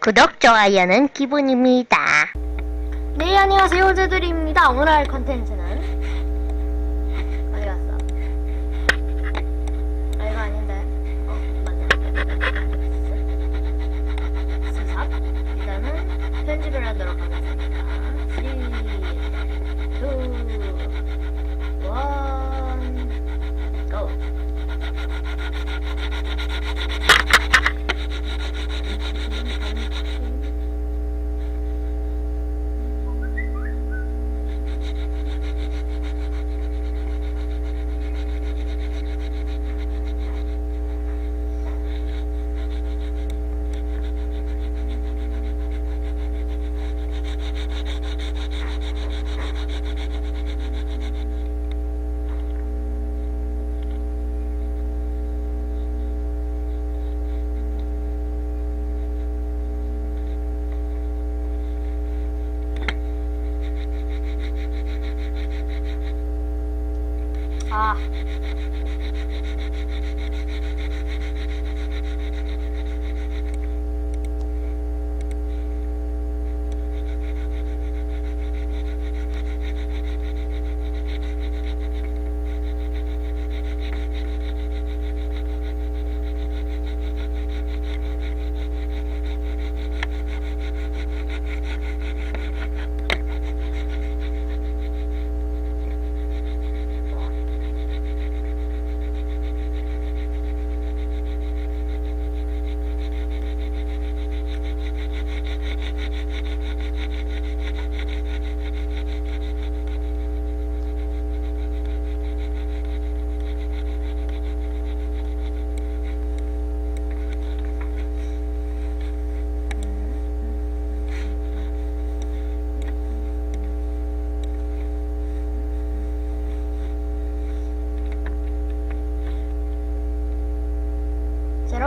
구독, 좋아요는 기본입니다. 네 안녕하세요. 제들입니다. 오늘 할 컨텐츠 아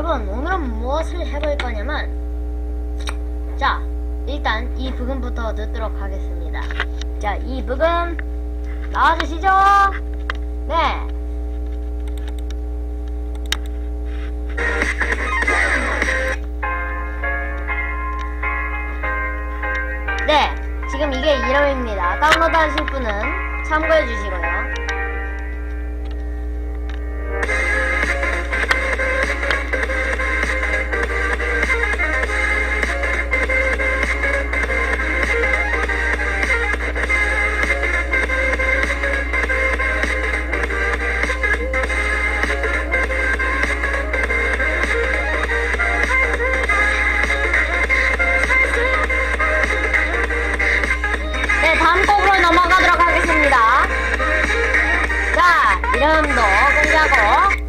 여러분 오늘은 무엇을 해볼 거냐면 자 일단 이 부금부터 듣도록 하겠습니다 자 이 부금 나와주시죠 네 네, 지금 이게 이름입니다. 다운로드 하실 분은 참고해 주시고요. 네, 다음 곡으로 넘어가도록 하겠습니다. 자, 이름도 공개하고.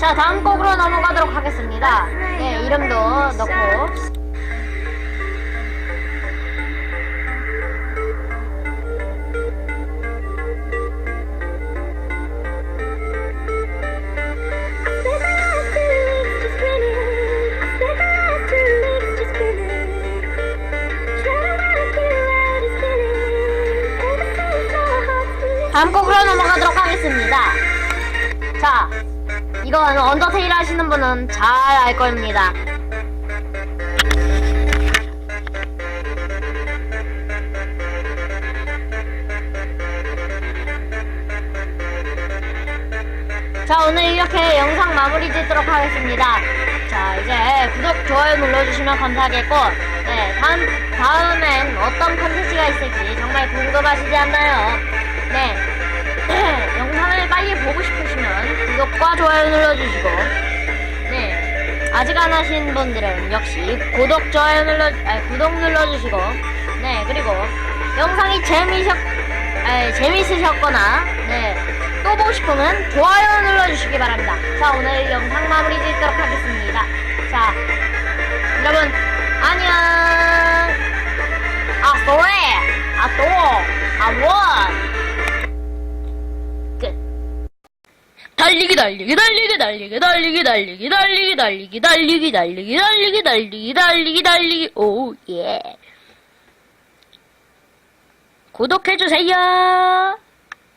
자, 다음 곡으로 넘어가도록 하겠습니다. 네, 이름도 넣고. 다음 곡으로 넘어가도록 하겠습니다. 자, 이건 언더테일 하시는 분은 잘 알 겁니다. 자, 오늘 이렇게 영상 마무리 짓도록 하겠습니다. 자, 이제 구독, 좋아요 눌러주시면 감사하겠고, 네, 다음, 다음엔 어떤 컨텐츠가 있을지 정말 궁금하시지 않나요? 네. 보고 싶으시면 구독과 좋아요 눌러주시고, 네. 아직 안 하신 분들은 역시 구독, 좋아요 눌러, 아니, 구독 눌러주시고, 네, 그리고 영상이 재미셨, 아니, 재밌으셨거나, 네, 또 보고 싶으면 좋아요 눌러주시기 바랍니다. 자, 오늘 영상 마무리 짓도록 하겠습니다. 자, 여러분, 안녕! 아, 소래! 아, 또! 아, 원! 달리기 달리기 달리기 달리기 달리기 달리기 달리기 달리기 달리기 달리기 달리기 달리기 달리기 달리기 오예 구독해주세요